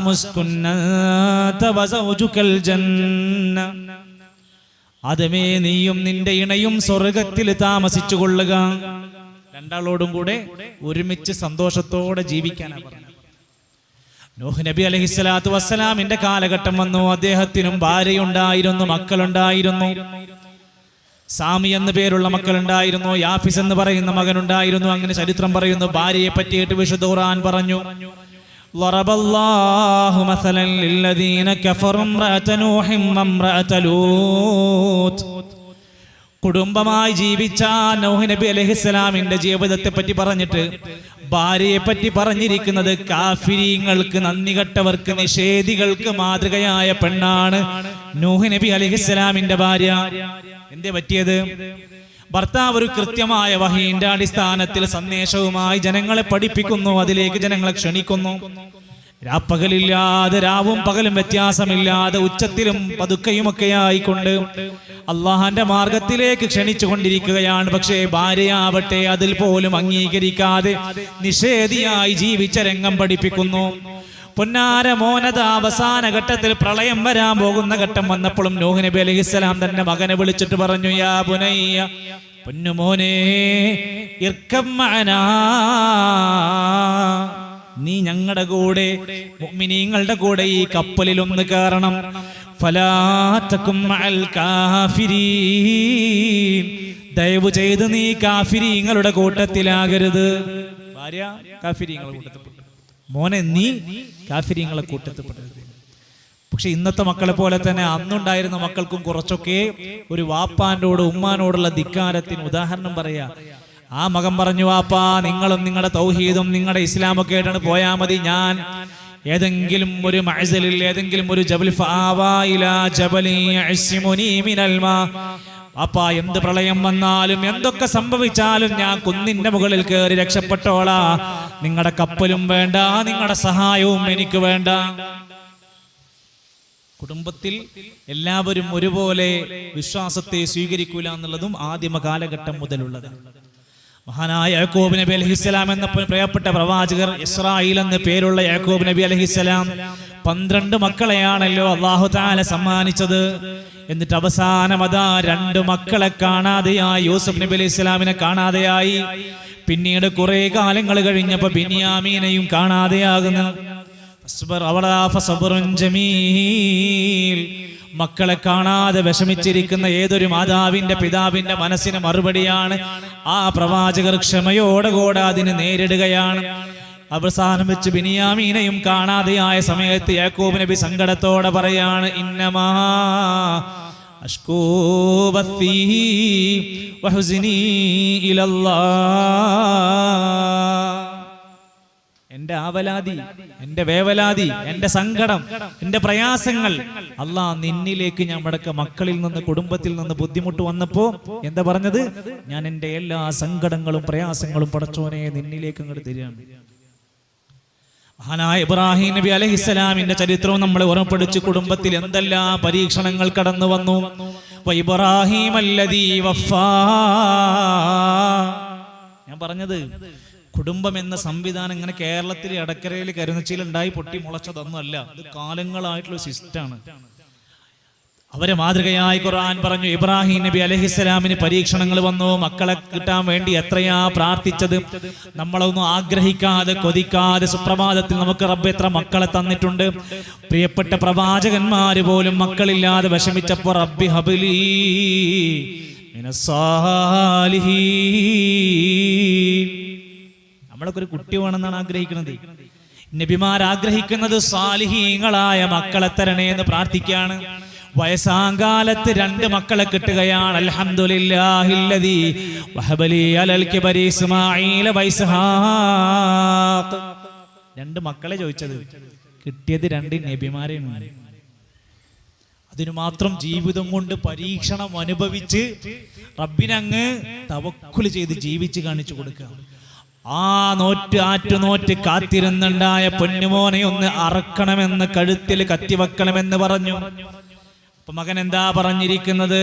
അതമേ ജന്ന. ആദമേ നീയും നിന്റെ ഇണയും സ്വർഗത്തിൽ താമസിച്ചു കൊള്ളുക രണ്ടാളോടും കൂടെ ഒരുമിച്ച് സന്തോഷത്തോടെ ജീവിക്കാനാണ് പറഞ്ഞത്. നബി അലഹിസ്ലാത്തു വസ്സലാമിന്റെ കാലഘട്ടം വന്നു. അദ്ദേഹത്തിനും ഭാര്യയുണ്ടായിരുന്നു മക്കളുണ്ടായിരുന്നു. സാമി എന്ന പേരുള്ള മക്കളുണ്ടായിരുന്നു യാഫിസ് എന്ന് പറയുന്ന മകനുണ്ടായിരുന്നു. അങ്ങനെ ചരിത്രം പറയുന്നു. ഭാര്യയെ പറ്റിയിട്ട് വിശുദ്ധ ഖുർആൻ പറഞ്ഞു. ضرب الله مثلا للذين كفروا امرأة نوح وامرأة لوط കുടുംബമായി ജീവിച്ച നൗഹ് നബി അലഹിസ്സലാമിന്റെ ജീവിതത്തെ പറ്റി പറഞ്ഞിട്ട് ഭാര്യയെ പറ്റി പറഞ്ഞിരിക്കുന്നത് കാഫിരിങ്ങൾക്ക് നന്ദി കെട്ടവർക്ക് നിഷേധികൾക്ക് മാതൃകയായ പെണ്ണാണ് നൂഹ് നബി അലഹിസ്സലാമിന്റെ ഭാര്യ എന്തേ പറ്റിയത് ഭർത്താവ് ഒരു കൃത്യമായ വഹീന്റെ അടിസ്ഥാനത്തിൽ സന്ദേശവുമായി ജനങ്ങളെ പഠിപ്പിക്കുന്നു. അതിലേക്ക് ജനങ്ങളെ ക്ഷണിക്കുന്നു. രാപ്പകലില്ലാതെ രാവും പകലും വ്യത്യാസമില്ലാതെ ഉച്ചത്തിലും പതുക്കയുമൊക്കെ ആയിക്കൊണ്ട് അള്ളാഹാന്റെ മാർഗത്തിലേക്ക് ക്ഷണിച്ചു കൊണ്ടിരിക്കുകയാണ്. പക്ഷേ ഭാര്യയാവട്ടെ അതിൽ പോലും അംഗീകരിക്കാതെ നിഷേധിയായി ജീവിച്ച രംഗം പഠിപ്പിക്കുന്നു. പൊന്നാര മോനത അവസാന ഘട്ടത്തിൽ പ്രളയം വരാൻ പോകുന്ന ഘട്ടം വന്നപ്പോഴും നോഹ് നബി ഇസ്ലാം തന്റെ മകനെ വിളിച്ചിട്ട് പറഞ്ഞു യാ പുനയ്യ പൊന്നുമോനെ. നീ ഞങ്ങളുടെ കൂടെ മുഅ്മിനീങ്ങളുടെ കൂടെ ഈ കപ്പലിൽ ഒന്ന് കയറണം ഫലാത്തക്കും ദയവ് ചെയ്ത് നീ കാഫിരിങ്ങളുടെ കൂട്ടത്തിലാകരുത്. ഭാര്യ കാഫിരിങ്ങളുടെ കൂട്ടത്തിൽപ്പെട്ടു മോനെ നീ കാഫിര്യങ്ങളെ കൂട്ടത്തിൽപ്പെടരുത് പക്ഷെ ഇന്നത്തെ മക്കളെ പോലെ തന്നെ അന്നുണ്ടായിരുന്ന മക്കൾക്കും കുറച്ചൊക്കെ ഒരു വാപ്പാനോട് ഉമ്മാനോടുള്ള ധിക്കാരത്തിന് ഉദാഹരണം പറയാ. ആ മകൻ പറഞ്ഞു വാപ്പാ നിങ്ങളും നിങ്ങളുടെ തൗഹീദും നിങ്ങളുടെ ഇസ്ലാമൊക്കെ ആയിട്ടാണ് പോയാ മതി. ഞാൻ ഏതെങ്കിലും ഒരു മഴസലിൽ ഏതെങ്കിലും ഒരു ജബൽ അപ്പ എന്ത് പ്രളയം വന്നാലും എന്തൊക്കെ സംഭവിച്ചാലും ഞാൻ കുന്നിന്റെ മുകളിൽ കയറി രക്ഷപ്പെട്ടോളാ. നിങ്ങളുടെ കപ്പലും വേണ്ട നിങ്ങളുടെ സഹായവും എനിക്ക് വേണ്ട. കുടുംബത്തിൽ എല്ലാവരും ഒരുപോലെ വിശ്വാസത്തെ സ്വീകരിക്കൂല എന്നുള്ളതും ആദിമ കാലഘട്ടം മുതലുള്ളത്. മഹാനായ യാക്കോബ് നബി അലഹിസ്സലാം എന്ന പ്രിയപ്പെട്ട പ്രവാചകർ ഇസ്രായേൽ എന്ന പേരുള്ള യാക്കോബ് നബി അലഹിസ്സലാം പന്ത്രണ്ട് മക്കളെയാണല്ലോ അള്ളാഹു താല സമ്മാനിച്ചത്. എന്നിട്ട് അവസാനം അതാ രണ്ട് മക്കളെ കാണാതെയായി യൂസഫ് നബി അലൈഹി ഇസ്ലാമിനെ കാണാതെയായി. പിന്നീട് കുറെ കാലങ്ങൾ കഴിഞ്ഞപ്പോ ബിനിയാമീനെയും കാണാതെയാകുന്നു. മക്കളെ കാണാതെ വിഷമിച്ചിരിക്കുന്ന ഏതൊരു മാതാവിന്റെ പിതാവിന്റെ മനസ്സിന് മറുപടിയാണ്. ആ പ്രവാചകർ ക്ഷമയോടെ കൂടെ അതിന് നേരിടുകയാണ്. അവസാനം വെച്ച് ബിനിയാമീനെയും കാണാതെയായ സമയത്ത് യാക്കോബ് നബി സങ്കടത്തോടെ പറയാണ് ഇന്നമാ അഷ്കൂ وحزني إلى الله. എന്റെ ആവലാതി എന്റെ വേവലാതി എന്റെ സങ്കടം എന്റെ പ്രയാസങ്ങൾ അല്ലാ നിന്നിലേക്ക് ഞാൻ മടക്ക മക്കളിൽ നിന്ന് കുടുംബത്തിൽ നിന്ന് ബുദ്ധിമുട്ട് വന്നപ്പോ എന്താ പറഞ്ഞത്? ഞാൻ എന്റെ എല്ലാ സങ്കടങ്ങളും പ്രയാസങ്ങളും പടച്ചോനെ നിന്നിലേക്ക് അങ്ങോട്ട് തരികയാണ്. മഹാനായ ഇബ്രാഹിം നബി അലഹിസ്സലാമിന്റെ ചരിത്രവും നമ്മൾ ഓർമ്മപ്പെടുത്തി കുടുംബത്തിൽ എന്തെല്ലാം പരീക്ഷണങ്ങൾ കടന്നു വന്നു? ഇബ്രാഹിം വഫാ. ഞാൻ പറഞ്ഞത് കുടുംബം എന്ന സംവിധാനം ഇങ്ങനെ കേരളത്തിൽ ഇടക്കരയിൽ കരുനച്ചിലുണ്ടായി പൊട്ടി മുളച്ചതൊന്നുമല്ല. ഇത് കാലങ്ങളായിട്ടുള്ള സിസ്റ്റാണ് അവരെ മാതൃകയായി ഖുർആൻ പറഞ്ഞു. ഇബ്രാഹിം നബി അലഹിസ്സലാമിന് പരീക്ഷണങ്ങൾ വന്നു. മക്കളെ കിട്ടാൻ വേണ്ടി എത്രയാ പ്രാർത്ഥിച്ചത്? നമ്മളൊന്നും ആഗ്രഹിക്കാതെ കൊതിക്കാതെ സുപ്രഭാതത്തിൽ നമുക്ക് റബ്ബ് എത്ര മക്കളെ തന്നിട്ടുണ്ട്. പ്രിയപ്പെട്ട പ്രവാചകന്മാർ പോലും മക്കളില്ലാതെ വിഷമിച്ചപ്പോ റബ്ബി ഹബിലി നമ്മളൊക്കെ ഒരു കുട്ടി വേണമെന്നാണ് ആഗ്രഹിക്കുന്നത്. നബിമാർ ആഗ്രഹിക്കുന്നത് സാലിഹീങ്ങളായ മക്കളെ തരണേ എന്ന് പ്രാർത്ഥിക്കുകയാണ്. വയസ്സാങ്കാലത്ത് രണ്ട് മക്കളെ കിട്ടുകയാണ്. വൈസഹാഖ്. രണ്ട് മക്കളെ ചോദിച്ചത് കിട്ടിയത് രണ്ട് നബിമാരെയാണ്. അതിനു മാത്രം ജീവിതം കൊണ്ട് പരീക്ഷണം അനുഭവിച്ച് റബ്ബിനങ്ങ് തവക്കുൽ ചെയ്ത് ജീവിച്ച് കാണിച്ചു കൊടുക്കുക. ആ നോറ്റ് ആറ്റു നോറ്റ് കാത്തിരുന്നുണ്ടായ പൊന്നുമോനെ ഒന്ന് അറക്കണമെന്ന് കഴുത്തിൽ കത്തിവെക്കണമെന്ന് പറഞ്ഞു. അപ്പൊ മകൻ എന്താ പറഞ്ഞിരിക്കുന്നത്?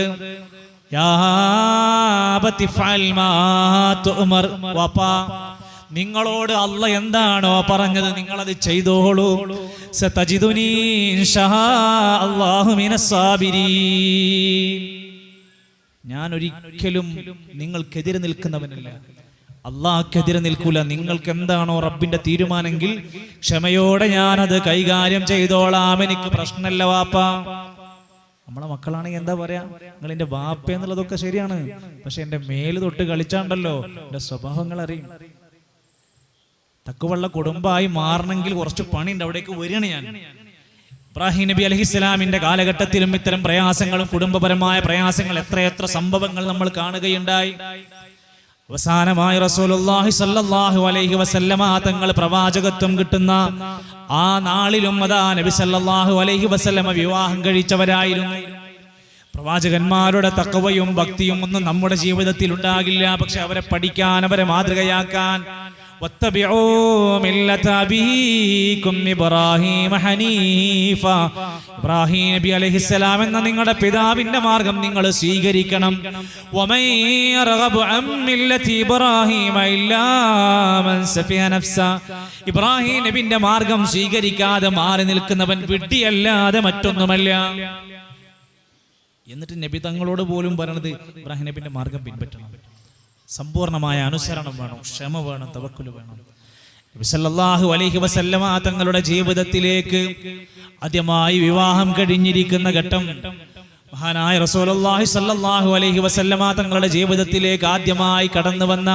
നിങ്ങളോട് അല്ല എന്താണോ പറഞ്ഞത് നിങ്ങളത് ചെയ്തോളൂ. ഞാൻ ഒരിക്കലും നിങ്ങൾക്കെതിരെ നിൽക്കുന്നവനല്ല. അള്ളാഹ്ക്കെതിരെ നിൽക്കൂല. നിങ്ങൾക്ക് എന്താണോ റബ്ബിന്റെ തീരുമാനമെങ്കിൽ ക്ഷമയോടെ ഞാനത് കൈകാര്യം ചെയ്തോളാം. എനിക്ക് പ്രശ്നമല്ല വാപ്പ. നമ്മളെ മക്കളാണെങ്കിൽ എന്താ പറയാ? നിങ്ങൾ എന്റെ വാപ്പ എന്നുള്ളതൊക്കെ ശരിയാണ്. പക്ഷെ എന്റെ മേൽ തൊട്ട് കളിച്ചാണ്ടല്ലോ. എന്റെ സ്വഭാവങ്ങൾ അറിയും. തക്കുവള്ള കുടുംബമായി മാറണമെങ്കിൽ കുറച്ച് പണിയുണ്ട്. അവിടേക്ക് വരികയാണ് ഞാൻ. ഇബ്രാഹിം നബി അലഹി ഇസ്ലാമിന്റെ കാലഘട്ടത്തിലും ഇത്തരം പ്രയാസങ്ങളും കുടുംബപരമായ പ്രയാസങ്ങൾ എത്രയെത്ര സംഭവങ്ങൾ നമ്മൾ കാണുകയുണ്ടായി. അവസാനമായി റസൂലുള്ളാഹി അലൈഹി വസല്ലമ തങ്ങൾ പ്രവാചകത്വം കിട്ടുന്ന ആ നാളിലും അതാ നബി സല്ലല്ലാഹു അലൈഹി വസല്ലമ വിവാഹം കഴിച്ചവരായിരുന്നു. പ്രവാചകന്മാരുടെ തക്കവയും ഭക്തിയും ഒന്നും നമ്മുടെ ജീവിതത്തിൽ ഉണ്ടാകില്ല. പക്ഷെ അവരെ പഠിക്കാൻ അവരെ മാതൃകയാക്കാൻ ഇബ്രാഹിം നബി എന്ന നിങ്ങളുടെ പിതാവിന്റെ മാർഗം നിങ്ങൾ സ്വീകരിക്കണം. ഇബ്രാഹിം നബിന്റെ മാർഗം സ്വീകരിക്കാതെ മാറി നിൽക്കുന്നവൻ വിട്ടിയല്ലാതെ മറ്റൊന്നുമല്ല. എന്നിട്ട് നബി തങ്ങളോട് പോലും പറയണത് ഇബ്രാഹിം നബിന്റെ മാർഗം പിൻപറ്റണം. സമ്പൂർണമായ അനുസരണം വേണം ക്ഷമ വേണം തവക്കുൽ വേണം. സല്ലല്ലാഹു അലൈഹി വസല്ലമ തങ്ങളുടെ ജീവിതത്തിലേക്ക് ആദ്യമായി വിവാഹം കഴിഞ്ഞിരിക്കുന്ന ഘട്ടം മഹാനായ റസൂലുള്ളാഹി സല്ലല്ലാഹു അലൈഹി വസല്ലമ തങ്ങളുടെ ജീവിതത്തിലേക്ക് ആദ്യമായി കടന്നു വന്ന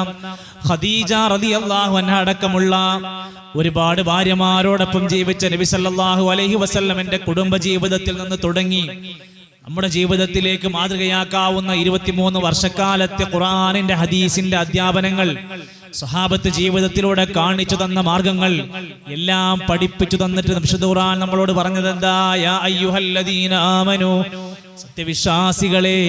ഖദീജ റളിയല്ലാഹു അൻഹ അടക്കമുള്ള ഒരുപാട് ഭാര്യമാരോടൊപ്പം ജീവിച്ച നബി സല്ലല്ലാഹു അലൈഹി വസല്ലമന്റെ കുടുംബ ജീവിതത്തിൽ നിന്ന് തുടങ്ങി. നമ്മുടെ ജീവിതത്തിലേക്ക് മാതൃകയാക്കാവുന്ന ഇരുപത്തിമൂന്ന് വർഷക്കാലത്തെ ഖുറാനിന്റെ ഹദീസിന്റെ അധ്യാപനങ്ങൾ സ്വഹാബത്ത് ജീവിതത്തിലൂടെ കാണിച്ചു തന്ന മാർഗങ്ങൾ എല്ലാം പഠിപ്പിച്ചു തന്നിട്ട് വിശുദ്ധ ഖുർആൻ നമ്മളോട് പറഞ്ഞത് എന്താ? യാ അയ്യുഹല്ലദീന സത്യവിശ്വാസികളെ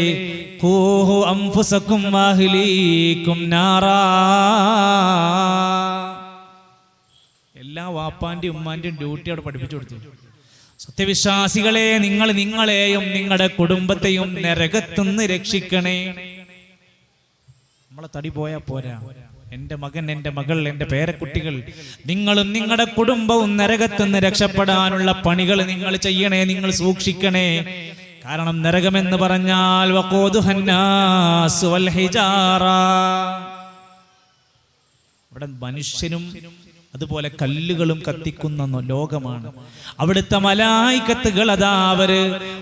എല്ലാ വാപ്പാന്റെ ഉമ്മാന്റെയും ഡ്യൂട്ടി അവിടെ പഠിപ്പിച്ചു കൊടുത്തു. സത്യവിശ്വാസികളെ നിങ്ങൾ നിങ്ങളെയും നിങ്ങളുടെ കുടുംബത്തെയും നരകത്തുനിന്ന് രക്ഷിക്കണേ. നമ്മളെ തടി പോയാ പോരാ. എന്റെ മകൻ എന്റെ മകൾ എന്റെ പേരക്കുട്ടികൾ നിങ്ങളും നിങ്ങളുടെ കുടുംബവും നരകത്തുനിന്ന് രക്ഷപ്പെടാനുള്ള പണികൾ നിങ്ങൾ ചെയ്യണേ നിങ്ങൾ സൂക്ഷിക്കണേ. കാരണം നരകമെന്ന് പറഞ്ഞാൽ ഇവിടെ മനുഷ്യനും അതുപോലെ കല്ലുകളും കത്തിക്കുന്ന ലോകമാണ്. അവിടുത്തെ മലായിക്കത്തുകൾ അതാ അവർ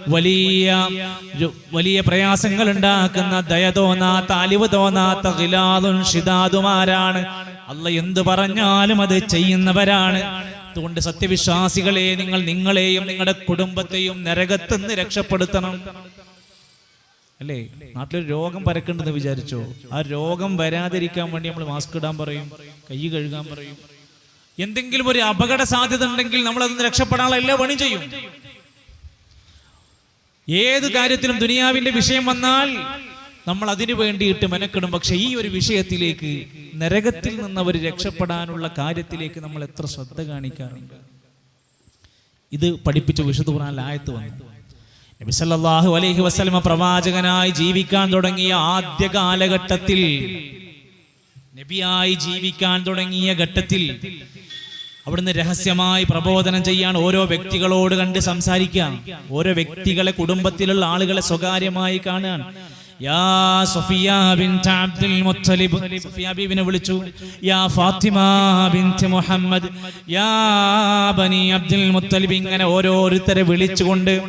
വലിയ വലിയ പ്രയാസങ്ങൾ ഉണ്ടാക്കുന്ന ദയ തോന്നാത്ത അലിവ് തോന്നാത്ത ഹിലാദും ഷിദാദുമാരാണ്. അല്ല എന്തു പറഞ്ഞാലും അത് ചെയ്യുന്നവരാണ്. അതുകൊണ്ട് സത്യവിശ്വാസികളെ നിങ്ങൾ നിങ്ങളെയും നിങ്ങളുടെ കുടുംബത്തെയും നരകത്തുനിന്ന് രക്ഷപ്പെടുത്തണം. അല്ലേ? നാട്ടിലൊരു രോഗം പരക്കുണ്ടെന്ന് വിചാരിച്ചോ? ആ രോഗം വരാതിരിക്കാൻ വേണ്ടി നമ്മൾ മാസ്ക് ഇടാൻ പറയും കൈ കഴുകാൻ പറയും. എന്തെങ്കിലും ഒരു അപകട സാധ്യത ഉണ്ടെങ്കിൽ നമ്മൾ അതിന് രക്ഷപ്പെടാനുള്ള എല്ലാ പണി ചെയ്യും. ഏത് കാര്യത്തിലും ദുനിയാവിന്റെ വിഷയം വന്നാൽ നമ്മൾ അതിനു വേണ്ടിയിട്ട് മെനക്കെടും. പക്ഷെ ഈ ഒരു വിഷയത്തിലേക്ക് നരകത്തിൽ നിന്ന് അവർ രക്ഷപ്പെടാനുള്ള കാര്യത്തിലേക്ക് നമ്മൾ എത്ര ശ്രദ്ധ കാണിക്കാറുണ്ട്. ഇത് പഠിപ്പിച്ച വിശുദ്ധ ഖുർആനിൽ ആയത്ത് വന്നു. നബിസല്ലാഹു അലൈഹി വസല്ലമ പ്രവാചകനായി ജീവിക്കാൻ തുടങ്ങിയ ആദ്യ കാലഘട്ടത്തിൽ നബിയായി ജീവിക്കാൻ തുടങ്ങിയ ഘട്ടത്തിൽ അവിടുന്ന് രഹസ്യമായി പ്രബോധനം ചെയ്യാൻ ഓരോ വ്യക്തികളോട് കണ്ട് സംസാരിക്കുക. ഓരോ വ്യക്തികളെ കുടുംബത്തിലുള്ള ആളുകളെ സ്വകാര്യമായി കാണാൻ യാ അബ്ദുൽ മുത്തലിബ്. വിളിച്ചു. യാ ഫാത്തിമ മുഹമ്മദ്. യാ ബനി അബ്ദുൽ മുത്തലിബ് ഇങ്ങനെ ഓരോരുത്തരെ വിളിച്ചുകൊണ്ട്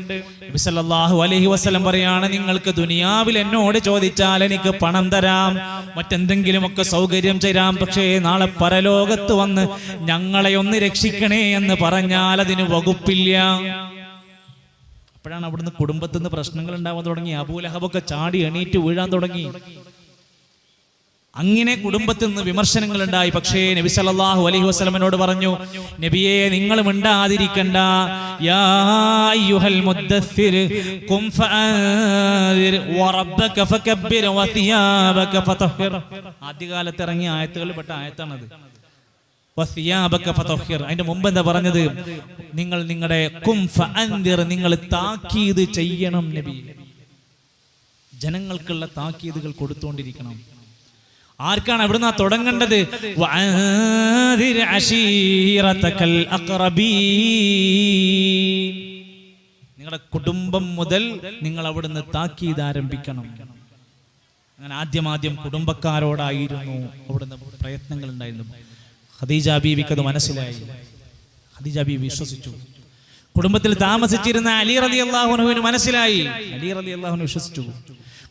നബി സല്ലല്ലാഹു അലൈഹി വസല്ലം പറയാണ് നിങ്ങൾക്ക് ദുനിയാവിൽ എന്നോട് ചോദിച്ചാൽ എനിക്ക് പണം തരാം മറ്റെന്തെങ്കിലുമൊക്കെ സൗകര്യം തരാം. പക്ഷേ നാളെ പരലോകത്ത് വന്ന് ഞങ്ങളെ ഒന്ന് രക്ഷിക്കണേ എന്ന് പറഞ്ഞാൽ അതിന് വകുപ്പില്ല. അപ്പോഴാണ് അവിടുന്ന് കുടുംബത്തിൽ നിന്ന് പ്രശ്നങ്ങൾ ഉണ്ടാവാൻ തുടങ്ങി. അബൂലഹബൊക്കെ ചാടി എണീറ്റ് വീഴാൻ തുടങ്ങി. അങ്ങനെ കുടുംബത്തിൽ നിന്ന് വിമർശനങ്ങൾ ഉണ്ടായി. പക്ഷേ നബി സല്ലല്ലാഹു അലൈഹി വസല്ലമയോട് പറഞ്ഞു നബിയെ നിങ്ങൾ മിണ്ടാതിരിക്കണ്ട. യാ അയ്യുഹൽ മുദ്ദസ്സിർ ഖും ഫഅൻദിർ വറബ്ബക ഫകബ്ബിർ വസിയാബക ഫതഹ്ഹിർ ആദ്യകാലത്ത് ഇറങ്ങിയ ആയത്തുകളിൽ പെട്ട ആയത്താണത്. അതിന്റെ മുമ്പ് എന്താ പറഞ്ഞത്? നിങ്ങൾ നിങ്ങളുടെ കുംഫ അന്തിർ നിങ്ങൾ താക്കീത് ചെയ്യണം നബി. ജനങ്ങൾക്കുള്ള താക്കീതുകൾ കൊടുത്തുകൊണ്ടിരിക്കണം ആർക്കാണ് എവിടുന്നാ തുടങ്ങേണ്ടത്. നിങ്ങളുടെ കുടുംബം മുതൽ നിങ്ങൾ അവിടുന്ന് താക്കീത് ആരംഭിക്കണം. അങ്ങനെ ആദ്യം ആദ്യം കുടുംബക്കാരോടായിരുന്നു അവിടുന്ന് പ്രയത്നങ്ങൾ ഉണ്ടായിരുന്നു. ഖദീജ ബീവിക്ക് അത് മനസ്സിലായി. ഖദീജ ബീവി വിശ്വസിച്ചു. കുടുംബത്തിൽ താമസിച്ചിരുന്ന അലി റലി അള്ളാഹുനുവിന് മനസ്സിലായി. അലി റലി അള്ളാഹുന് വിശ്വസിച്ചു.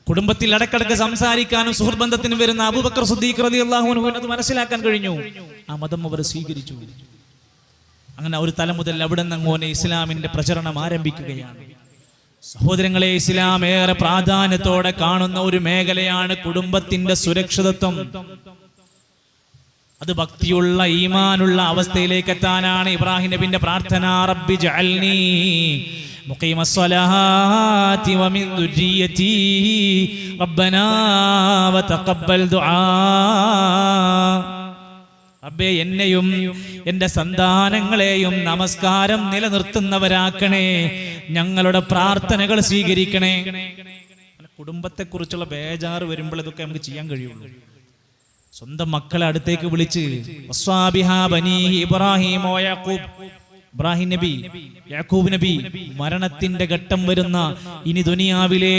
കുടുംബത്തിൽ ഇടക്കിടക്ക് സംസാരിക്കാനും സുഹൃബന്ധത്തിനും വരുന്ന അബൂബക്കർ സുദ്ദീഖ് റലി അള്ളാഹുനുവിന് അത് മനസ്സിലാക്കാൻ കഴിഞ്ഞു. ആ മതം അവർ സ്വീകരിച്ചു. അങ്ങനെ ഒരു തല മുതൽ അവിടെ നിന്നങ്ങോനെ ഇസ്ലാമിന്റെ പ്രചരണം ആരംഭിക്കുകയാണ്. സഹോദരങ്ങളെ ഇസ്ലാം ഏറെ പ്രാധാന്യത്തോടെ കാണുന്ന ഒരു മേഖലയാണ് കുടുംബത്തിന്റെ സുരക്ഷിതത്വം. അത് ഭക്തിയുള്ള ഈമാനുള്ള അവസ്ഥയിലേക്ക് എത്താനാണ് ഇബ്രാഹിം നബിന്റെ പ്രാർത്ഥന. റബ്ബി ജഅൽനി മുഖീമ വമിൻ ദുരിയതി റബ്ബനാ വതഖബ്ബൽ ദുആ. റബ്ബേ എന്നെയും എന്റെ സന്താനങ്ങളെയും നമസ്കാരം നിലനിർത്തുന്നവരാക്കണേ. ഞങ്ങളുടെ പ്രാർത്ഥനകൾ സ്വീകരിക്കണേ. കുടുംബത്തെക്കുറിച്ചുള്ള ബേജാറ് വരുമ്പോൾ ഇതൊക്കെ നമുക്ക് ചെയ്യാൻ കഴിയുള്ളൂ. സ്വന്തം മക്കളെ അടുത്തേക്ക് വിളിച്ച് ഇബ്രാഹിം നബി യാക്കൂബ് നബി മരണത്തിന്റെ ഘട്ടം വരുന്ന ഇനി ദുനിയാവിലെ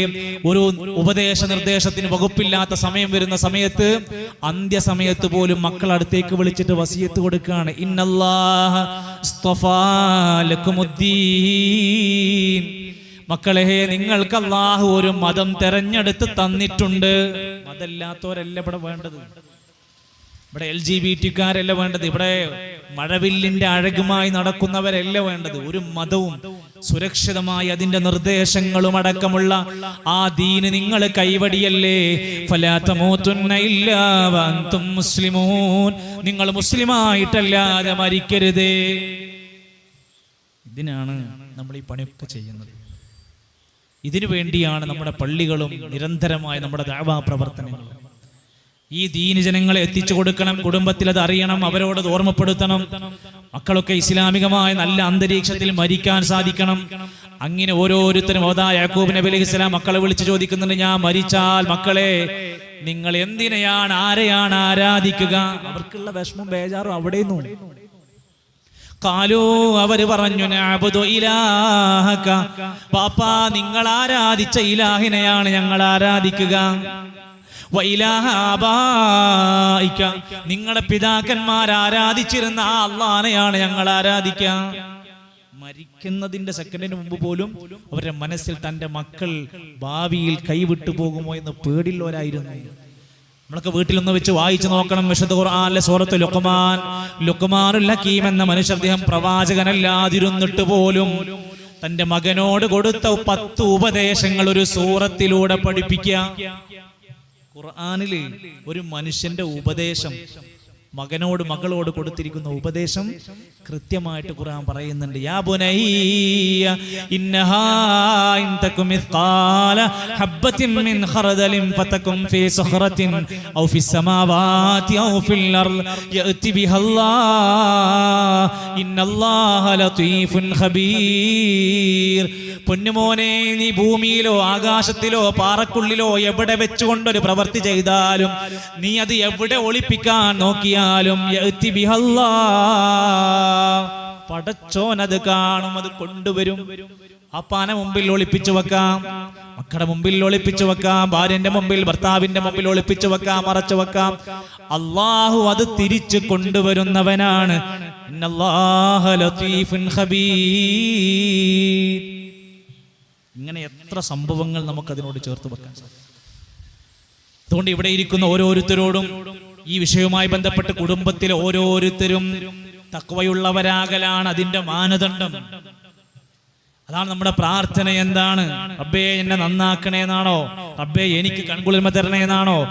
ഒരു ഉപദേശ നിർദ്ദേശത്തിന് വകുപ്പില്ലാത്ത സമയം വരുന്ന സമയത്ത് അന്ത്യസമയത്ത് പോലും മക്കൾ അടുത്തേക്ക് വിളിച്ചിട്ട് വസിയത്ത് കൊടുക്കുകയാണ്. മക്കളെ നിങ്ങൾക്ക് അള്ളാഹു ഒരു മതം തെരഞ്ഞെടുത്ത് തന്നിട്ടുണ്ട്. മതല്ലാത്തവരല്ല ഇവിടെ വേണ്ടത്. ഇവിടെ എൽ ജി ബി ടിക്കാരല്ല വേണ്ടത്? ഇവിടെ മഴവില്ലിന്റെ അഴകുമായി നടക്കുന്നവരല്ല വേണ്ടത്? ഒരു മതവും സുരക്ഷിതമായി അതിന്റെ നിർദ്ദേശങ്ങളും അടക്കമുള്ള ആ ദീന് നിങ്ങൾ കൈവടിയല്ലേ? മുസ്ലിമൂൻ. നിങ്ങൾ മുസ്ലിമായിട്ടല്ലാതെ മരിക്കരുതേ. ഇതിനാണ് നമ്മൾ ഈ പണിയൊക്കെ ചെയ്യുന്നത്. ഇതിനു വേണ്ടിയാണ് നമ്മുടെ പള്ളികളും നിരന്തരമായ നമ്മുടെ ദാവാ പ്രവർത്തനങ്ങളും ഈ ദീനി ജനങ്ങളെ എത്തിച്ചു കൊടുക്കണം കുടുംബത്തിൽ അത് അറിയണം അവരോട് ഓർമ്മപ്പെടുത്തണം. മക്കളൊക്കെ ഇസ്ലാമികമായ നല്ല അന്തരീക്ഷത്തിൽ മരിക്കാൻ സാധിക്കണം. അങ്ങനെ ഓരോരുത്തരും ഓതാ യാക്കൂബ് നബി അലൈഹി ഇസ്ലാം മക്കളെ വിളിച്ചു ചോദിക്കുന്നുണ്ട് ഞാൻ മരിച്ചാൽ മക്കളെ നിങ്ങൾ എന്തിനെയാണ് ആരെയാണ് ആരാധിക്കുക? അവർക്കുള്ള വിഷമം ബേജാറും അവിടെ കാലോ അവർ പറഞ്ഞു "നഅ്ബുദു ഇലാഹക. പാപ്പാ നിങ്ങൾ ആരാധിച്ച ഇലാഹിനെയാണ് ഞങ്ങൾ ആരാധിക്കുക? നിങ്ങളുടെ പിതാക്കന്മാർ ആരാധിച്ചിരുന്ന ആ അള്ളാനെയാണ് ഞങ്ങൾ ആരാധിക്കുക മരിക്കുന്നതിന്റെ സെക്കൻഡിന് മുമ്പ് പോലും അവരുടെ മനസ്സിൽ തന്റെ മക്കൾ ഭാവിയിൽ കൈവിട്ടു പോകുമോ എന്ന് പേടിയുള്ളവരായിരുന്നു. നമ്മളൊക്കെ വീട്ടിലൊന്ന് വെച്ച് വായിച്ചു നോക്കണം വിശുദ്ധ ഖുർആനിലെ സൂറത്ത് ലുക്മാൻ ലുക്മാനുൽ ഹക്കീം എന്ന മനുഷ്യർ അദ്ദേഹം പ്രവാചകനല്ലാതിരുന്നിട്ട് പോലും തന്റെ മകനോട് കൊടുത്ത പത്ത് ഉപദേശങ്ങൾ ഒരു സൂറത്തിലൂടെ പഠിപ്പിക്കുക ഖുർആനിൽ ഒരു മനുഷ്യന്റെ ഉപദേശം മകനോട് മകളോട് കൊടുത്തിരിക്കുന്ന ഉപദേശം കൃത്യമായിട്ട് ഖുർആൻ പറയുന്നുണ്ട്. യാ ബുനയ്യ ഇന്നഹാ ഇൻ തകും മിസ്ഖാല ഹബ്ബത്തിൻ മിൻ ഖർദലിൻ ഫതകും ഫീ സഖറത്തിൻ ഔ ഫി സമാവാതി ഔ ഫിൽ അർൾ യഅതി ബിഹല്ലാഹ് ഇന്നല്ലാഹ ലതീഫുൻ ഖബീർ. പൊന്നുമോനെ നീ ഭൂമിയിലോ ആകാശത്തിലോ പാറക്കുള്ളിലോ എവിടെ വെച്ചുകൊണ്ടൊരു പ്രവൃത്തി ചെയ്താലും നീ അത് എവിടെ ഒളിപ്പിക്കാൻ നോക്കിയാലും. പടച്ചോൻ അത് കാണും അത് കൊണ്ടുവരും. അപ്പാനെ മുമ്പിൽ ഒളിപ്പിച്ചു വെക്കാം. മക്കളുടെ മുമ്പിൽ ഒളിപ്പിച്ചു വെക്കാം. ഭാര്യന്റെ മുമ്പിൽ ഭർത്താവിന്റെ മുമ്പിൽ ഒളിപ്പിച്ചു വെക്കാം മറച്ചു വെക്കാം. അള്ളാഹു അത് തിരിച്ചു കൊണ്ടുവരുന്നവനാണ്. ഇങ്ങനെ എത്ര സംഭവങ്ങൾ നമുക്ക് അതിനോട് ചേർത്ത് വെക്കാൻ സാധിക്കും. അതുകൊണ്ട് ഇവിടെ ഇരിക്കുന്ന ഓരോരുത്തരോടും ഈ വിഷയവുമായി ബന്ധപ്പെട്ട് കുടുംബത്തിലെ ഓരോരുത്തരും തക്വയുള്ളവരാകലാണ് അതിന്റെ മാനദണ്ഡം. അതാണ് നമ്മുടെ പ്രാർത്ഥന എന്താണ്? റബ്ബേ എന്നെ നന്നാക്കണേ എന്നാണോ? റബ്ബേ എനിക്ക് കൺകുളിർമ തരണേ എന്നാണോ?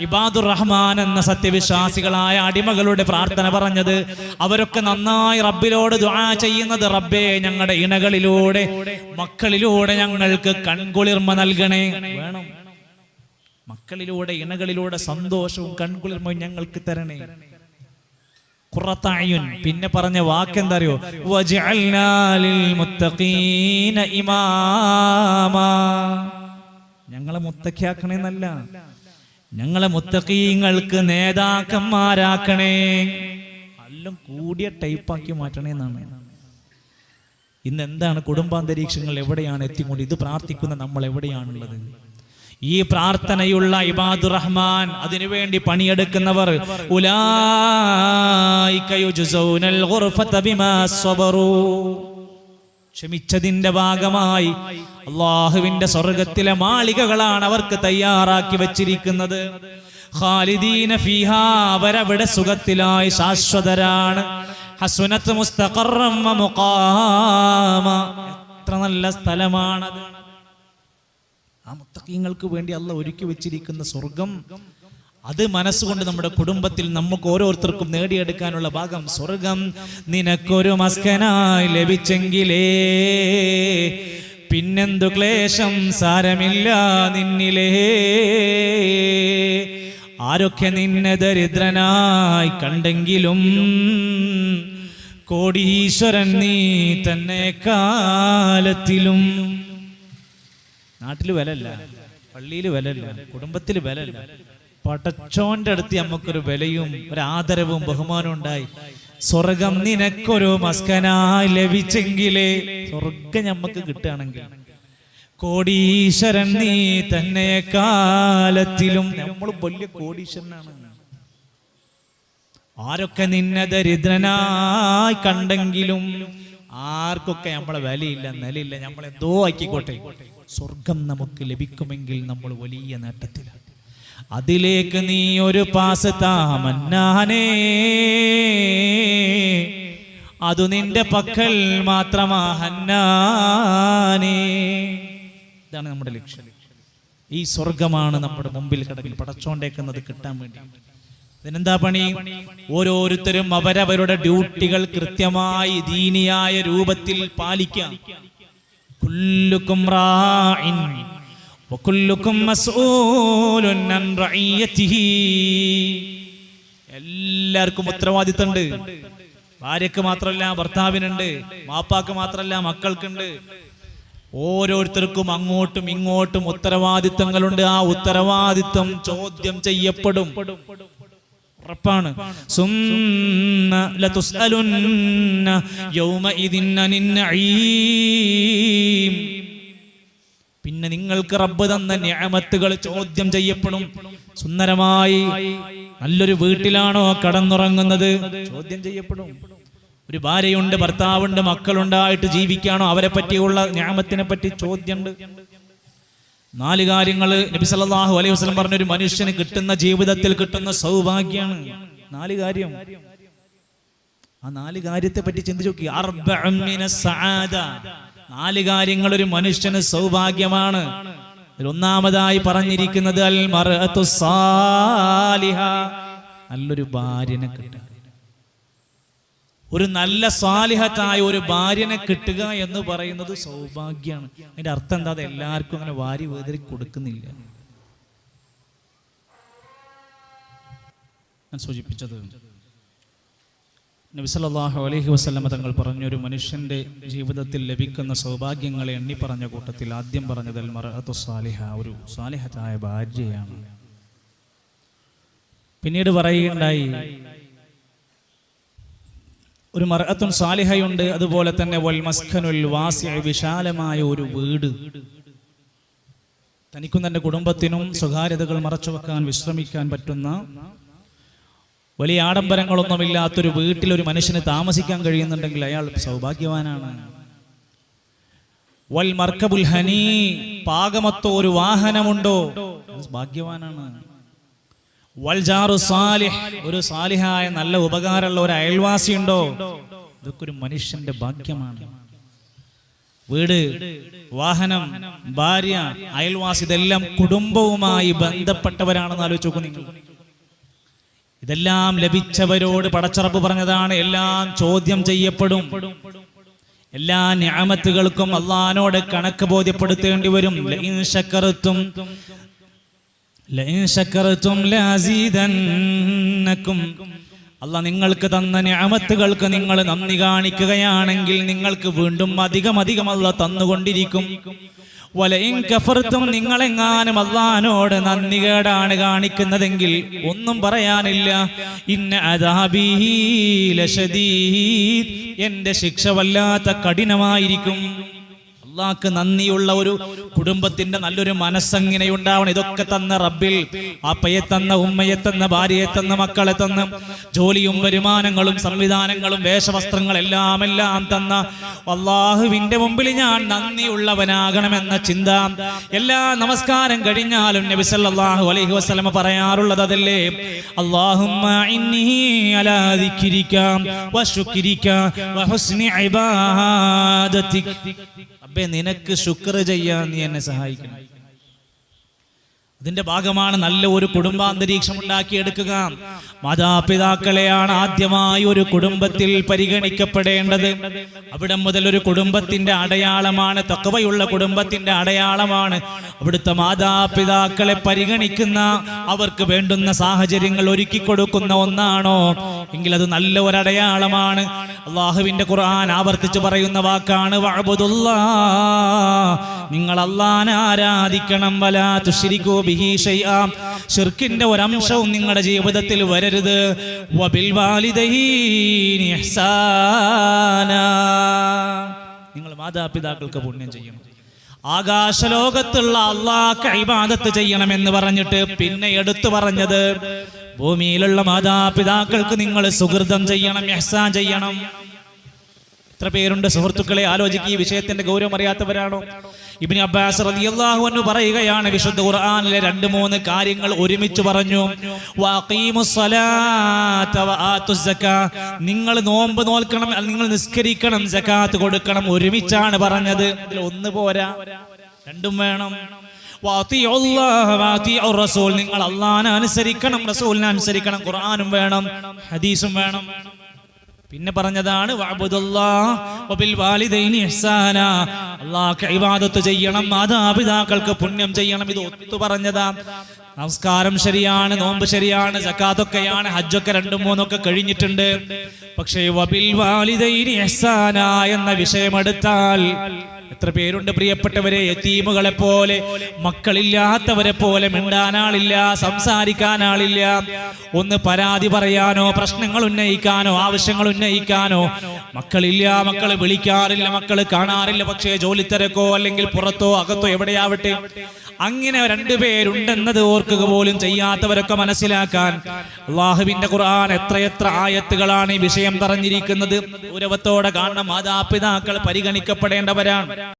ഇബാദുർ റഹ്മാൻ എന്ന സത്യവിശ്വാസികളായ അടിമകളുടെ പ്രാർത്ഥന പറഞ്ഞത് അവരൊക്കെ നന്നായി റബ്ബിലോട് ദുആ ചെയ്യുന്നത് റബ്ബേ ഞങ്ങളുടെ ഇണകളിലൂടെ മക്കളിലൂടെ ഞങ്ങൾക്ക് കൺകുളിർമ നൽകണേ. വേണം. മക്കളിലൂടെ ഇണകളിലൂടെ സന്തോഷവും കൺകുളിർമയും ഞങ്ങൾക്ക് തരണേ. ഖുറത്തായുൻ പിന്നെ പറഞ്ഞ അറിയോ ലിൽ മുത്തഖീന ഇമാമാ. ഞങ്ങളെ മുത്തക്കിയാക്കണേന്നല്ല ഞങ്ങളെ മുത്തക്കീങ്ങൾക്ക് നേതാക്കന്മാരാക്കണേ. എല്ലാം കൂടിയ ടൈപ്പാക്കി മാറ്റണേ എന്നാണ് ഇന്ന് എന്താണ് കുടുംബാന്തരീക്ഷങ്ങൾ എവിടെയാണ് എത്തിക്കൊണ്ട് ഇത് പ്രാർത്ഥിക്കുന്ന നമ്മൾ എവിടെയാണുള്ളത്? ഈ പ്രാർത്ഥനയുള്ള ഇബാദു റഹ്മാൻ അതിനുവേണ്ടി പണിയെടുക്കുന്നവർ ക്ഷമിച്ചതിന്റെ ഭാഗമായി അള്ളാഹുവിന്റെ സ്വർഗത്തിലെ മാളികകളാണ് അവർക്ക് തയ്യാറാക്കി വച്ചിരിക്കുന്നത്. ഖാലിദീന ഫീഹ അവരവിടെ സുഖത്തിലായി ശാശ്വതരാണ്. ഹസുനത്ത് മുസ്തഖറം വ മുഖാമ. എത്ര നല്ല സ്ഥലമാണത്. ആ മുത്തക്കീങ്ങൾക്ക് വേണ്ടി അല്ല ഒരുക്കി വെച്ചിരിക്കുന്ന സ്വർഗം. അത് മനസ്സുകൊണ്ട് നമ്മുടെ കുടുംബത്തിൽ നമുക്ക് ഓരോരുത്തർക്കും നേടിയെടുക്കാനുള്ള ഭാഗം സ്വർഗം. നിനക്കൊരു മസ്കനായി ലഭിച്ചെങ്കിലേ പിന്നെന്തു ക്ലേശം സാരമില്ല നിന്നിലേ. ആരൊക്കെ നിന്നെ ദരിദ്രനായി കണ്ടെങ്കിലും കോടീശ്വരൻ നീ തന്നെ കാലത്തിലും നാട്ടിൽ വിലല്ല പള്ളിയിൽ വിലല്ല കുടുംബത്തിൽ വിലല്ല പടച്ചോന്റെ അടുത്ത് നമുക്കൊരു വിലയും ഒരു ആദരവും ബഹുമാനവും ഉണ്ടായി. സ്വർഗം നിനക്കൊരു മസ്കനായി ലഭിച്ചെങ്കിലേ സ്വർഗം നമുക്ക് കിട്ടുകയാണെങ്കിൽ കോടീശ്വരൻ നീ തന്നെ കാലത്തിലും നമ്മൾ വലിയ കോടീശ്വരനാണ്. ആരൊക്കെ നിന്നെ ദരിദ്രനായി കണ്ടെങ്കിലും ആർക്കൊക്കെ നമ്മളെ വിലയില്ല നിലയില്ല. നമ്മളെന്തോ ആക്കിക്കോട്ടെ സ്വർഗം നമുക്ക് ലഭിക്കുമെങ്കിൽ നമ്മൾ വലിയ നേട്ടത്തിലാണ്. അതിലേക്ക് നീ ഒരു പാസ് താമന്നാനേ. അതു നിന്റെ പക്കൽ മാത്രമാ ഹന്നാനേ ഇതാണ് നമ്മുടെ ലക്ഷ്യം. ഈ സ്വർഗമാണ് നമ്മുടെ മുമ്പിൽ കിടക്കിൽ പടച്ചോണ്ടേക്കുന്നത് കിട്ടാൻ വേണ്ടി. ഇതിനെന്താ പണി? ഓരോരുത്തരും അവരവരുടെ ഡ്യൂട്ടികൾ കൃത്യമായി ദീനിയായ രൂപത്തിൽ പാലിക്കാം. കുല്ലുക്കും റാഇൻ വകുല്ലുക്കും മസ്ഊലുൻ അൻ റഇയതിഹി എല്ലാവർക്കും ഉത്തരവാദിത്തമുണ്ട്. ഭാര്യക്ക് മാത്രമല്ല ഭർത്താവിനുണ്ട് മാപ്പാക്ക് മാത്രമല്ല മക്കൾക്കുണ്ട്. ഓരോരുത്തർക്കും അങ്ങോട്ടും ഇങ്ങോട്ടും ഉത്തരവാദിത്തങ്ങളുണ്ട്. ആ ഉത്തരവാദിത്തം ചോദ്യം ചെയ്യപ്പെടും. ഉറപ്പാണ്. പിന്നെ നിങ്ങൾക്ക് റബ്ബ് തന്ന ഞാമത്തുകൾ ചോദ്യം ചെയ്യപ്പെടും. സുന്ദരമായി നല്ലൊരു വീട്ടിലാണോ കടന്നുറങ്ങുന്നത്? ചോദ്യം ചെയ്യപ്പെടും. ഒരു ഭാര്യയുണ്ട് ഭർത്താവുണ്ട് മക്കളുണ്ടായിട്ട് ജീവിക്കാണോ അവരെ പറ്റിയുള്ള ഞാമത്തിനെ പറ്റി ചോദ്യമുണ്ട് നാല് കാര്യങ്ങൾ നബി സല്ലല്ലാഹു അലൈഹി വസ്ലം പറഞ്ഞ ഒരു മനുഷ്യന് കിട്ടുന്ന ജീവിതത്തിൽ കിട്ടുന്ന സൗഭാഗ്യമാണ്. നാല് കാര്യം. ആ നാല് കാര്യത്തെ പറ്റി ചിന്തിച്ചു നോക്കി. നാല് കാര്യങ്ങൾ ഒരു മനുഷ്യന് സൗഭാഗ്യമാണ്. ഒന്നാമതായി പറഞ്ഞിരിക്കുന്നത് അൽ സാലിഹ. നല്ലൊരു ഭാര്യനെ കിട്ടുക. ഒരു നല്ല സ്വാലിഹത്തായ ഒരു ഭാര്യനെ കിട്ടുക എന്ന് പറയുന്നത് സൗഭാഗ്യമാണ്. അതിന്റെ അർത്ഥം എന്താ? എല്ലാവർക്കും അങ്ങനെ വാരി വേതിരി കൊടുക്കുന്നില്ല. ഞാൻ സൂചിപ്പിച്ചത് നബിസലാഹു അലഹി വസല്ലമ തങ്ങൾ പറഞ്ഞു ഒരു മനുഷ്യന്റെ ജീവിതത്തിൽ ലഭിക്കുന്ന സൗഭാഗ്യങ്ങളെ എണ്ണി പറഞ്ഞ കൂട്ടത്തിൽ ആദ്യം പറഞ്ഞത് മറത്തു സ്വാലിഹ ഒരു സാലിഹത്തായ ഭാര്യയാണ്. പിന്നീട് പറയുകയുണ്ടായി ഒരു മറത്തുൻ സാലിഹയുണ്ട്. അതുപോലെ തന്നെ വൽ മസ്ഖനുൽ വാസി വിശാലമായ ഒരു വീട്. തനിക്കും തന്റെ കുടുംബത്തിനും സ്വകാര്യതകൾ മറച്ചു വെക്കാൻ വിശ്രമിക്കാൻ പറ്റുന്ന വലിയ ആഡംബരങ്ങളൊന്നുമില്ലാത്തൊരു വീട്ടിൽ ഒരു മനുഷ്യന് താമസിക്കാൻ കഴിയുന്നുണ്ടെങ്കിൽ അയാൾ സൗഭാഗ്യവാനാണ്. വൽ മർക്കബുൽ ഹനി പാകമത്തോ ഒരു വാഹനമുണ്ടോ? ഭാഗ്യവാനാണ്. വൽജാറു സാലിഹ്. ഒരു സാലിഹായ നല്ല ഉപകാരമുള്ള ഒരു അയൽവാസി ഉണ്ടോ ഇതൊക്കെ ഒരു മനുഷ്യന്റെ ഭാഗ്യമാണ്. വീട് വാഹനം ഭാര്യ അയൽവാസി ഇതെല്ലാം കുടുംബവുമായി ബന്ധപ്പെട്ടവരാണെന്ന് ആലോചിച്ച് നോക്കൂ നിങ്ങൾ. ഇതെല്ലാം ലഭിച്ചവരോട് പടച്ചറപ്പ് പറഞ്ഞതാണ് എല്ലാം ചോദ്യം ചെയ്യപ്പെടും. എല്ലാ ഞാമത്തുകൾക്കും അള്ളഹാനോട് കണക്ക് ബോധ്യപ്പെടുത്തേണ്ടി വരും. അല്ല നിങ്ങൾക്ക് തന്ന ഞാമത്തുകൾക്ക് നിങ്ങൾ നന്ദി കാണിക്കുകയാണെങ്കിൽ നിങ്ങൾക്ക് വീണ്ടും അധികം അധികം അല്ല തന്നുകൊണ്ടിരിക്കും. വലയും കഫർത്തും നിങ്ങളെങ്ങാനും അള്ളഹാനോട് നന്ദി കേടാണ് കാണിക്കുന്നതെങ്കിൽ ഒന്നും പറയാനില്ല. ഇന്ന അദാബീലശദീദ് എന്റെ ശിക്ഷ വല്ലാത്ത കഠിനമായിരിക്കും. അള്ളാഹ്ക്ക് നന്ദിയുള്ള ഒരു കുടുംബത്തിന്റെ നല്ലൊരു മനസ്സങ്ങനെ ഉണ്ടാവണം. ഇതൊക്കെ തന്ന റബ്ബിൽ അപ്പയെ തന്ന ഉമ്മയെ തന്ന ഭാര്യയെ തന്ന മക്കളെ തന്ന ജോലിയും വരുമാനങ്ങളും സംവിധാനങ്ങളും വേഷവസ്ത്രങ്ങൾ എല്ലാം തന്ന അള്ളാഹുവിന്റെ മുമ്പിൽ ഞാൻ നന്ദിയുള്ളവനാകണമെന്ന ചിന്ത എല്ലാ നമസ്കാരം കഴിഞ്ഞാലും നബി സല്ലല്ലാഹു അലൈഹി വസല്ലം പറയാറുള്ളത് അതല്ലേ? അല്ലാഹുമ്മ ഇന്നി വഹുസ്നി ഇബാദതിക് റബ്ബേ നിനക്ക് ശുക്ര ചെയ്യാൻ നീ എന്നെ സഹായിക്കണം. അതിന്റെ ഭാഗമാണ് നല്ല ഒരു കുടുംബാന്തരീക്ഷം ഉണ്ടാക്കിയെടുക്കുക മാതാപിതാക്കളെയാണ് ആദ്യമായി ഒരു കുടുംബത്തിൽ പരിഗണിക്കപ്പെടേണ്ടത്. അവിടെ മുതൽ ഒരു കുടുംബത്തിന്റെ അടയാളമാണ് തക്കവയുള്ള കുടുംബത്തിന്റെ അടയാളമാണ്. അവിടുത്തെ മാതാപിതാക്കളെ പരിഗണിക്കുന്ന അവർക്ക് വേണ്ടുന്ന സാഹചര്യങ്ങൾ ഒരുക്കി കൊടുക്കുന്ന ഒന്നാണോ? എങ്കിൽ അത് നല്ല ഒരു അടയാളമാണ്. അള്ളാഹുവിന്റെ ഖുർആൻ ആവർത്തിച്ച് പറയുന്ന വാക്കാണ് വഅബുദുല്ലാ. നിങ്ങൾ അള്ളാനെ ആരാധിക്കണം വലാ തുഷിരിക്കോ ബിഹി ഷൈആ. ഷിർക്കിന്റെ ഒരംശവും നിങ്ങളുടെ ജീവിതത്തിൽ വരരുത്. വബിൽ നിങ്ങൾ മാതാപിതാക്കൾക്ക് പുണ്യം ചെയ്യണം ആകാശലോകത്തുള്ള അള്ളാഹ് ഇബാദത്ത് ചെയ്യണമെന്ന് പറഞ്ഞിട്ട് പിന്നെ എടുത്തു പറഞ്ഞത്. ഭൂമിയിലുള്ള മാതാപിതാക്കൾക്ക് നിങ്ങൾ സുഹൃതം ചെയ്യണം യഹ്സാൻ ചെയ്യണം. എത്ര പേരുണ്ട് സുഹൃത്തുക്കളെ? ആലോചിക്കുക ഈ വിഷയത്തിന്റെ ഗൗരവം അറിയാത്തവരാണോ? ഇബിന് അബ്ബാസ് റളിയല്ലാഹു അൻഹു പറയുകയാണ് വിശുദ്ധ ഖുർആനിലെ രണ്ട് മൂന്ന് കാര്യങ്ങൾ ഒരുമിച്ച് പറഞ്ഞു. നിങ്ങൾ നോമ്പ് നോൽക്കണം നിങ്ങൾ നിസ്കരിക്കണം സക്കാത്ത് കൊടുക്കണം ഒരുമിച്ചാണ് പറഞ്ഞത്. ഒന്ന് പോരാ. രണ്ടും വേണം. നിങ്ങൾ അള്ളാഹനെ അനുസരിക്കണം റസൂലിനെ അനുസരിക്കണം ഖുർആനും വേണം ഹദീസും വേണം. പിന്നെ പറഞ്ഞതാണ് ചെയ്യണം മാതാപിതാക്കൾക്ക് പുണ്യം ചെയ്യണം ഇത് ഒത്തു പറഞ്ഞതാ. നമസ്കാരം ശരിയാണ് നോമ്പ് ശരിയാണ് ജക്കാതൊക്കെയാണ് ഹജ്ജൊക്കെ രണ്ടും മൂന്നൊക്കെ കഴിഞ്ഞിട്ടുണ്ട്. പക്ഷേ വബിൽ വാലിദൈനി എന്ന വിഷയമെടുത്താൽ എത്ര പേരുണ്ട് പ്രിയപ്പെട്ടവരെ? യത്തീമുകളെ പോലെ മക്കളില്ലാത്തവരെ പോലെ മിണ്ടാനാളില്ല സംസാരിക്കാനാളില്ല ഒന്ന് പരാതി പറയാനോ പ്രശ്നങ്ങൾ ഉന്നയിക്കാനോ ആവശ്യങ്ങൾ ഉന്നയിക്കാനോ. മക്കളില്ല മക്കൾ വിളിക്കാറില്ല മക്കൾ കാണാറില്ല. പക്ഷേ ജോലി തിരക്കോ അല്ലെങ്കിൽ പുറത്തോ അകത്തോ എവിടെയാവട്ടെ? അങ്ങനെ രണ്ടുപേരുണ്ടെന്നത് ഓർക്കുക പോലും ചെയ്യാത്തവരൊക്കെ മനസ്സിലാക്കാൻ അള്ളാഹുവിന്റെ ഖുർആൻ എത്രയെത്ര ആയത്തുകളാണ് ഈ വിഷയം പറഞ്ഞിരിക്കുന്നത്. ഗൗരവത്തോടെ കാണണം മാതാപിതാക്കൾ പരിഗണിക്കപ്പെടേണ്ടവരാണ്.